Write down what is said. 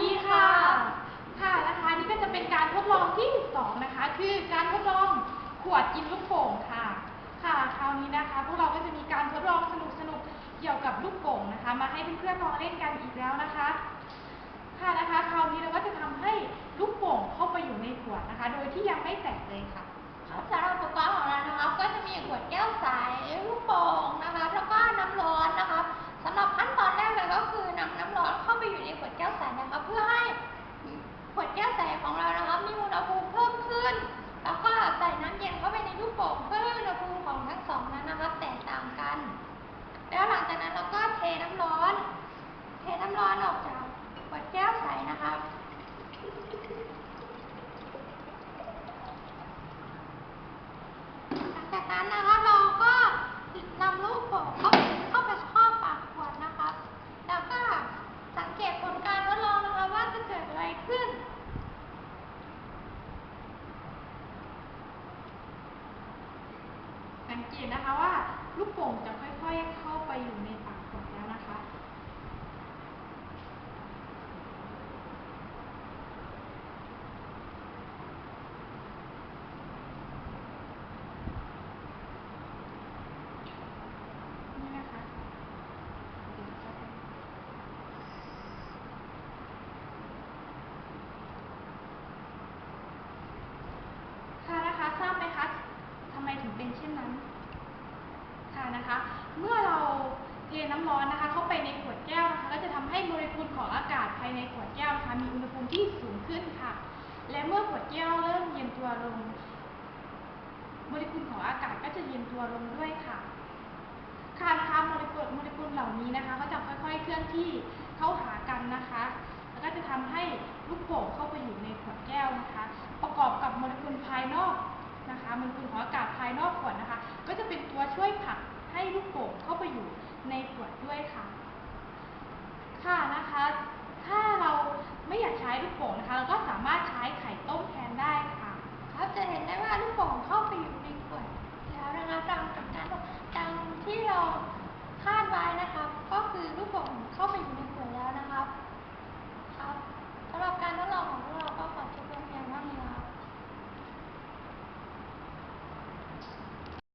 ดีค่ะ ค่ะนะคะนี่ก็จะเป็นการทดลองที่สองนะคะ คือการทดลองขวดกินลูกโป่งค่ะ ค่ะ คราวนี้นะคะ พวกเราก็จะมีการทดลองสนุกสนุกเกี่ยวกับลูกโป่งนะคะ มาให้เพื่อนๆลองเล่นกันอีกแล้วนะคะ ค่ะนะคะ คราวนี้เราก็จะทำให้ลูกโป่งเข้าไปอยู่ใน นั้นนะคะเราก็นำลูกโป่งเข้าเข้าไปครอบปากขวดนะคะแล้วก็สังเกตผลการทดลองนะคะว่าจะเกิดอะไรขึ้น สังเกตนะคะว่าลูกโป่งจะค่อยๆเข้าไปอยู่ในปากขวดแล้วนะคะ นี่นะคะเดี๋ยวจะค่ะนะคะทราบไหมคะทำไมถึงเป็นเช่นนั้น ค่ะ นะคะ เมื่อเราเทน้ำร้อนนะคะเข้าไปในขวดแก้วนะคะก็จะทำให้โมเลกุลของอากาศภายในขวดแก้วนะคะมีอุณหภูมิที่สูงขึ้นค่ะ และเมื่อขวดแก้วเริ่มเย็นตัวลง โมเลกุลของอากาศก็จะเย็นตัวลงด้วยค่ะค่ะนะคะโมเลกุลโมเลกุลเหล่านี้นะคะก็จะค่อยๆเคลื่อนที่เข้าหากันนะคะ แล้วก็จะทำให้ลูกโป่งเข้าไปอยู่ในขวดแก้วนะคะ ประกอบกับโมเลกุลภายนอกนะคะโมเลกุลของอากาศภายนอกขวดนะคะ ก็จะเป็นตัวช่วยผลัก ให้ลูกโป่งเข้าไปอยู่ในขวดด้วยค่ะ ค่ะนะคะ ถ้าเราไม่อยากใช้ลูกโป่งนะคะ เราก็สามารถใช้ไข่ต้มแทนได้ค่ะ ครับจะเห็นได้ว่าลูกโป่งเข้าไปอยู่ในขวดแล้วนะคะดังกลงานดังที่เราคาดไว้นะคะ ก็คือลูกโป่ง